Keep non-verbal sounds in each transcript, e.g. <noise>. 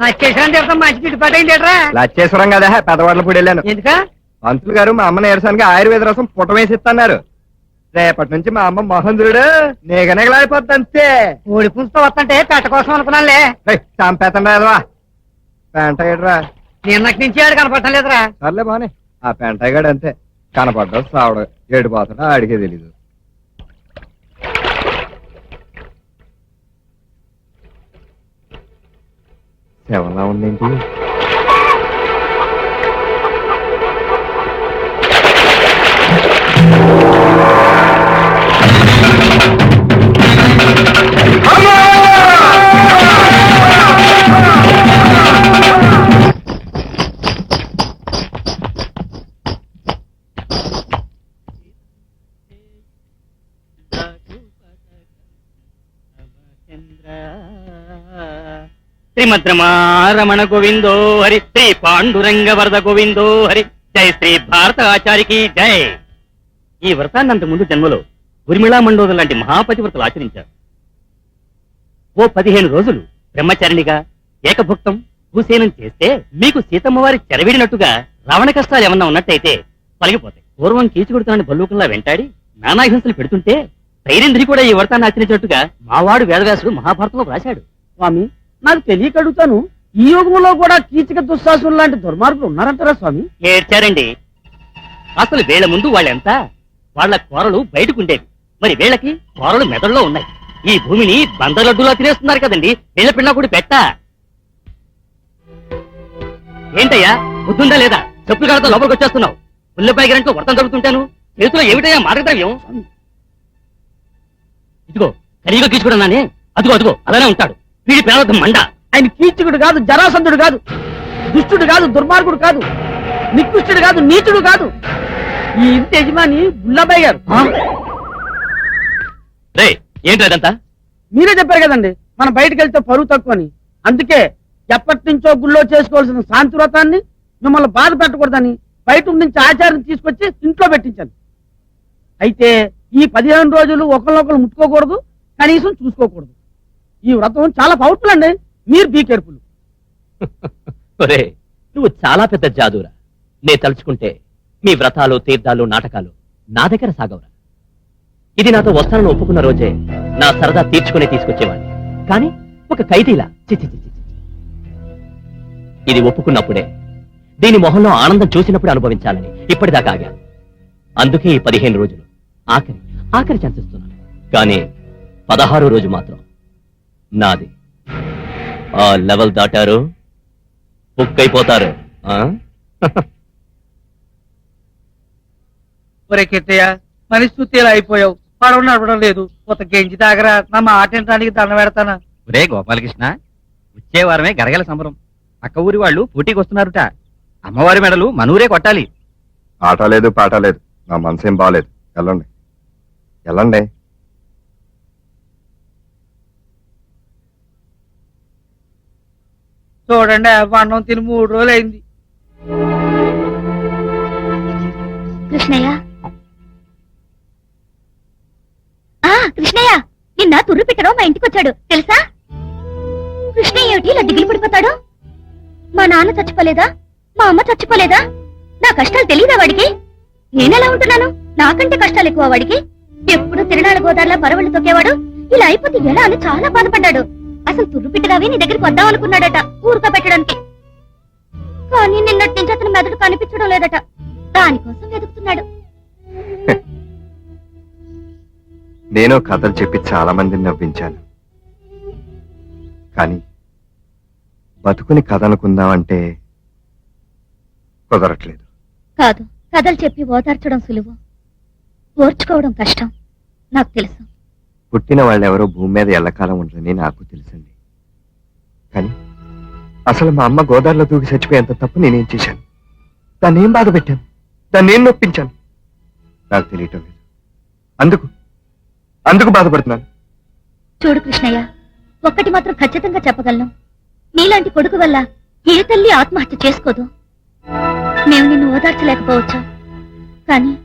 మంచి ఏట్రా లచ్చేశ్వరం కదా పెదవాళ్ళపూడి వెళ్ళాను. ఎందుక? పంతులు గారు మా అమ్మ నీరసానికి ఆయుర్వేద రసం పుట్ట వేసి ఇస్తున్నారు రేపటి నుంచి మా అమ్మ మోహన్ చూడు నీగనగలాడిపోద్ది అంతే. కోడి పుంజుతో వస్తుంటే పెట్ట కోసం అనుకున్నానులే. చంపేతండి అదవా. పెంట ఏడ్రా నిన్నటి నుంచి ఆడు కనపడటం లేదురా. సర్లే బానే. ఆ పెంటగాడు అంతే. కనపడ్డా సావడు. ఏడిపోతాడా ఆడికే తెలీదు. శవంలా ఉందేంటి? శ్రీమద్రమారమణ గోవిందో హరి శ్రీ పాండురంగ వరద గోవిందో హరి. జై శ్రీ భారత ఆచారికి జై. ఈ వ్రతాన్ని అంత ముందు జన్మలో ఉర్మిళా మండోదరు లాంటి మహాపతివ్రతలు ఆచరించారు. ఓ పదిహేను రోజులు బ్రహ్మచారిణిగా ఏకభుక్తం భూసేనం చేస్తే మీకు సీతమ్మవారి చెరవిడినట్టుగా రావణ కష్టాలు ఏమన్నా ఉన్నట్టయితే పలిగిపోతాయి. పూర్వం కీచుకుడుతానని బల్లూకంలా వెంటాడి నానా హింసలు పెడుతుంటే ధైర్యంద్రి కూడా ఈ వ్రతాన్ని ఆచరించినట్టుగా మావాడు వేదవ్యాసుడు మహాభారతంలో రాశాడు స్వామి నాకు తెలియక అడుగుతాను ఈ యుగంలో కూడా కీచక దుశ్శాసులు లాంటి దుర్మార్గులు ఉన్నారంటారా స్వామి? ఏడ్చారండి. అసలు వీళ్ళ ముందు వాళ్ళెంత? వాళ్ళ కూరలు బయటకుండేవి. మరి వీళ్ళకి కూరలు మెదడులో ఉన్నాయి. ఈ భూమిని బందలడ్డులా తినేస్తున్నారు కదండి. వీళ్ళ పిల్ల కూడా పెట్ట? ఏంటయ్యా? బుద్ధుందా లేదా? చెప్పులు కడతా లోపలికి వచ్చేస్తున్నావు. పుల్లపై గంటూ వర్తం జరుగుతుంటాను చేతిలో ఏమిటయ్యా మార్గద్రవ్యం ఇదిగో ఖరీగా తీసుకున్నానే అదిగో అదిగో అలానే ఉంటాడు. వీడి పేద మండ ఆయన కీచకుడు కాదు జరాసంధుడు కాదు దుష్టుడు కాదు దుర్మార్గుడు కాదు నికృష్టుడు కాదు నీచుడు కాదు. ఈ ఇంటి యజమాని బుల్లబాయ్ గారు. రే ఏంటి అదంతా మీరే చెప్పారు కదండి మనం బయటకు వెళ్తే పరువు తక్కువ అని అందుకే ఎప్పటి నుంచో గుళ్ళో చేసుకోవాల్సిన శాంతి వ్రతాన్ని మిమ్మల్ని బాధ పెట్టకూడదని బయట నుంచి ఆచారం తీసుకొచ్చి ఇంట్లో పెట్టించాను. అయితే ఈ పదిహేను రోజులు ఒకరినొకరు ముట్టుకోకూడదు కనీసం చూసుకోకూడదు. ఈ వ్రతం చాలా పవర్ఫుల్ అండి. మీరు బీ కేర్ఫుల్ <laughs> ఒరే నువ్వు చాలా పెద్ద జాదురా నేను తలుచుకుంటే మీ వ్రతాలు తీర్థాలు నాటకాలు నా దగ్గర సాగవరా. ఇది నాతో వస్తానని ఒప్పుకున్న రోజే నా సరదా తీర్చుకుని తీసుకొచ్చేవాడిని. కానీ ఒక ఖైదీలా. చి ఇది ఒప్పుకున్నప్పుడే దీని మొహంలో ఆనందం చూసినప్పుడు అనుభవించాలని ఇప్పటిదాకా ఆగా అందుకే ఈ పదిహేను రోజులు ఆఖరి ఆఖరి చంపిస్తున్నాను కానీ పదహారో రోజు మాత్రం నాది. ఆ లెవెల్ దాటారు. బుక్ అయిపోతారు ఆ? ఒరే కిట్టయ్య మనిషి ఇలా అయిపోయావు? పడవ నడవడం లేదు కొత్త గెంజి తాగరా. నా మాట వినడానికి దండ పెడతానా? రే గోపాలకృష్ణ వచ్చే వారమే గరగల సంబరం. పక్క ఊరి వాళ్ళు పోటీకి వస్తున్నారుట. అమ్మవారి మెడలు మనూరే కొట్టాలి. ఆట లేదు పాట లేదు. నా మనసేం బాగాలేదు వెళ్ళండి వెళ్ళండి చూడండి అన్నం తిని మూడు రోజులు అయింది కృష్ణయ్య? ఆ కృష్ణయ్య నిన్న తుర్రు పెట్టడం మా ఇంటికి వచ్చాడు తెలుసా? కృష్ణయ్య ఏమిటి ఇలా దిగులు పడిపోతాడు? మా నాన్న చచ్చిపోలేదా? మా అమ్మ చచ్చిపోలేదా? నా కష్టాలు తెలియదా వాడికి? నేనెలా ఉంటున్నాను? నాకంటే కష్టాలు ఎక్కువ వాడికి? ఎప్పుడు తిరణాల గోదావరిలో పరవళ్ళు తొక్కేవాడు? ఇలా అయిపోతే ఎలా అని చాలా బాధపడ్డాడు. అసలు తుర్రు పెట్టరావి నీ దగ్గరికి వద్దాం అనుకున్నాడట ఊరుక పెట్టడానికి. కానీ నిన్నటి నుంచి అతని మెదడు కనిపించడం లేదట. దానికోసం వెతుకుతున్నాడు. <laughs> నేను కథలు చెప్పి చాలా మందిని నవ్వించాను. కానీ బతుకుని కథ అనుకుందామంటే కుదరట్లేదు. కాదు కథలు చెప్పి ఓదార్చడం సులువు. ఓర్చుకోవడం కష్టం. నాకు తెలుసు. పుట్టిన వాళ్ళెవరో భూమి మీద ఎల్లకాలం ఉండరని నాకు తెలుసండి. కానీ అసలు మా అమ్మ గోదావరిలో దూకి చచ్చిపోయేంత తప్పు నేనేం చేశాను? దాన్ని ఏం బాధ పెట్టాను దాన్ని ఏం నొప్పించాను? నాకు తెలియటం లేదు. అందుకు అందుకు బాధపడుతున్నాను. చూడు కృష్ణయ్య ఒక్కటి మాత్రం ఖచ్చితంగా చెప్పగలను. నీలాంటి కొడుకు వల్ల ఏ తల్లి ఆత్మహత్య చేసుకోదు. మేము నిన్ను ఓదార్చలేకపోవచ్చు. కానీ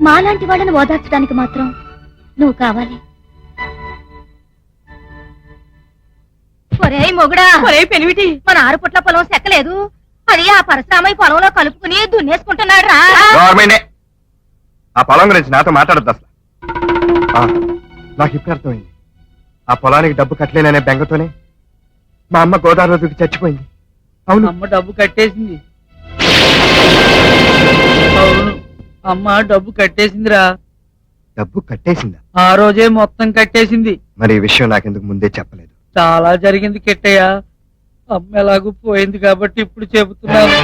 మాలాంటి వాళ్ళని ఓదార్చడానికి మాత్రం నువ్వు కావాలి. ఒరే మొగుడా. ఒరే పెనిమిటి మన ఆరు పుట్ల పొలం సెక్కలేదు. అది ఆ పరశురామయ్య పొలంలో కలుపుకుని దున్నేసుకుంటున్నాడు రా గవర్నమెంటే. ఆ పొలం గురించి నాతో మాట్లాడద్దు అసలు. ఆ, నాకు ఇప్పుడు అర్థమైంది. ఆ పొలానికి డబ్బు కట్టలేననే బెంగతోనే మా అమ్మ గోదావరిలో దూకి చచ్చిపోయింది. అవును. అమ్మ డబ్బు కట్టేసింది. అవును. అమ్మ డబ్బు కట్టేసిందిరా. డబ్బు కట్టేసిందా? ఆ రోజే మొత్తం కట్టేసింది. మరి ఈ విషయం నాకెందుకు ముందే చెప్పలేదు. చాలా జరిగింది కిట్టయ్య. అమ్మ ఎలాగూ పోయింది కాబట్టి ఇప్పుడు చెబుతున్నాను.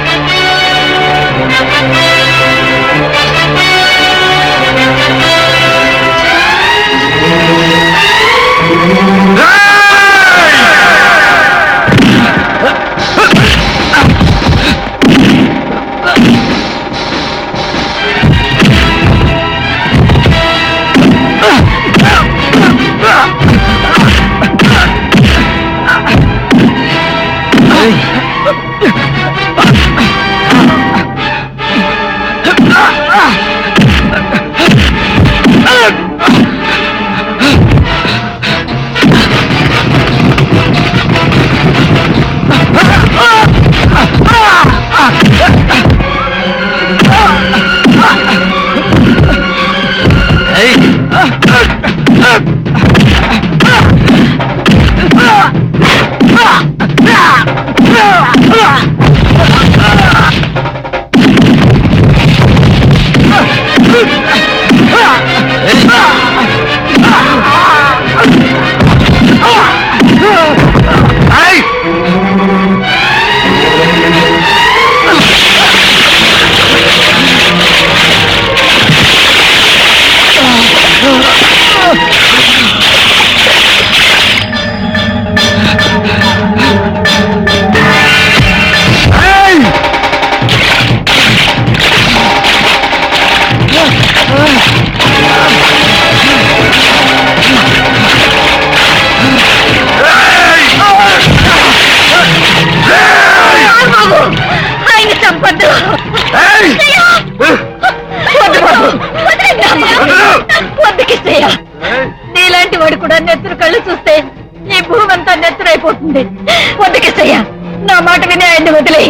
మాట విని ఆయన్ని వదిలే.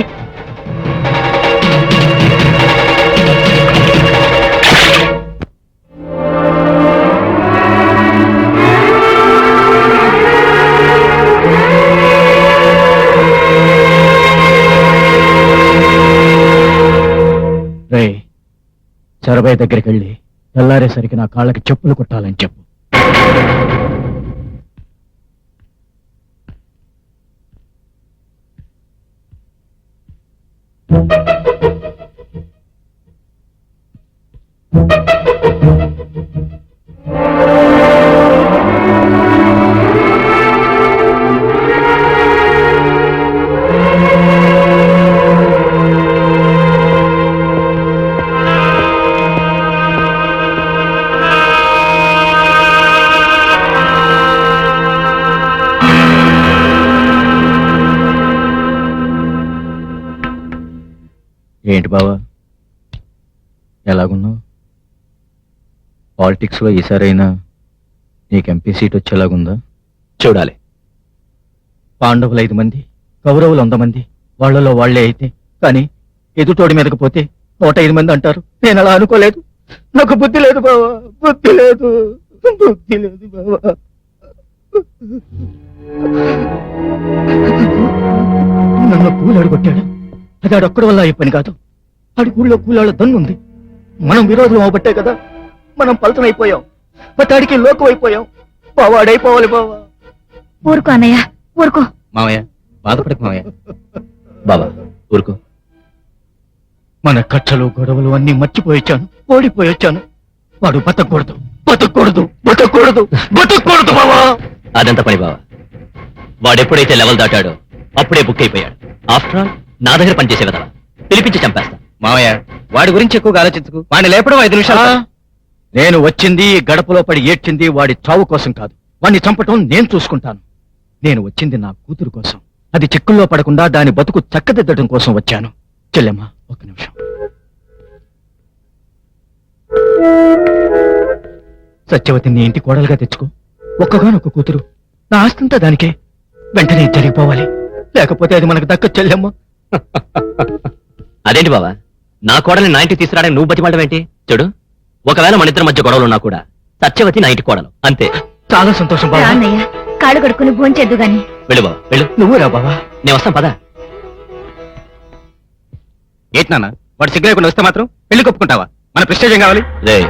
రే చరబాయి దగ్గరికి వెళ్ళి తెల్లారేసరికి నా కాళ్ళకి చెప్పులు కొట్టాలని చెప్పు. Thank you. ఏంటి బావా? ఎలాగున్నావు? పాలిటిక్స్లో ఈసారైనా నీకు ఎంపీ సీట్ వచ్చేలాగుందా? చూడాలి. పాండవులు ఐదు మంది కౌరవులు వంద మంది వాళ్ళలో వాళ్ళే అయితే కానీ ఎదుటోడి మీదకి పోతే నూట ఐదు మంది అంటారు. నేను అలా అనుకోలేదు. నాకు బుద్ధి లేదు బావా బుద్ధి లేదు బుద్ధి లేదు బావా. నన్ను కూలాడు కొట్టాడు అది ఆడొక్కడి వల్ల అయ్యే పని కాదు. ఆడి ఊళ్ళో కూలాళ్ళ దన్నుంది మనం విరోధం అవబట్టే కదా మనం పలతనైపోయాం. పతాడికి లోకం అయిపోయాం బావాడైపోవాలి బావా. ఊరుకో అన్నయ్య ఊరుకో. మామయ్య బాధపడకు మామయ్య. బాబా ఊరుకో. మన కక్షలు గొడవలు అన్ని మర్చిపోయొచ్చాను ఓడిపోయొచ్చాను. వాడు బతకూడదు బతకూడదు బతకూడదు బతకూడదు బావా. అదంత పని బావా. వాడెప్పుడైతే లెవెల్ దాటాడో అప్పుడే బుక్ అయిపోయాడు. ఆఫ్టర్ ఆల్ నా దగ్గర పనిచేసే కదా పిలిపించి చంపేస్తా. మామయ్య వాడి గురించి ఎక్కువగా ఆలోచించుకు. వాడిని లేపడం ఐదు నిమిషాలు నేను వచ్చింది ఈ గడపలో పడి ఏడ్చింది వాడి చావు కోసం కాదు. వాడిని చంపటం నేను చూసుకుంటాను. నేను వచ్చింది నా కూతురు కోసం. అది చిక్కుల్లో పడకుండా దాని బతుకు చక్కదిద్దడం కోసం వచ్చాను. చెల్లెమ్మా ఒక నిమిషం. సత్యవతి నీ ఇంటి కోడలుగా తెచ్చుకో. ఒక్కగానొక్క కూతురు. నా ఆస్తంతా దానికే. వెంటనే ఇది జరిగిపోవాలి. లేకపోతే అది మనకు దక్క చెల్లెమ్మ. అదేంటి బావా? నా కోడల్ని నా ఇంటికి తీసుకురావడానికి నువ్వు బతిమాలడం ఏంటి? చూడు. ఒకవేళ మన ఇద్దరి మధ్య గొడవలు ఉన్నా కూడా సత్యవతి నా ఇంటి కోడలు. అంతే. చాలా సంతోషం బావా. అన్నయ్య. కాళ్ళు కడుక్కుని భోంచేద్దు గాని. వెళ్ళు బావా వెళ్ళు. నువ్వు రా బావా. నేను వస్తాను పదా. ఏంటి నాన్న? వాడు సిగ్గు వస్తే మాత్రం పెళ్ళి కొప్పుకుంటావా? మన ప్రెస్టేజ్ ఏం కావాలి? రే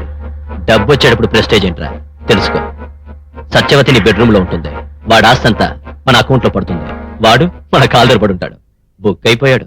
డబ్బు వచ్చేటప్పుడు ప్రెస్టేజ్ ఏంట్రా? తెలుసుకో. సత్యవతి నీ బెడ్రూమ్లో ఉంటుంది. వాడు ఆస్తంతా మన అకౌంట్లో పడుతుంది. వాడు మన కాలర్ పడి ఉంటాడు. బుక్ అయిపోయాడు.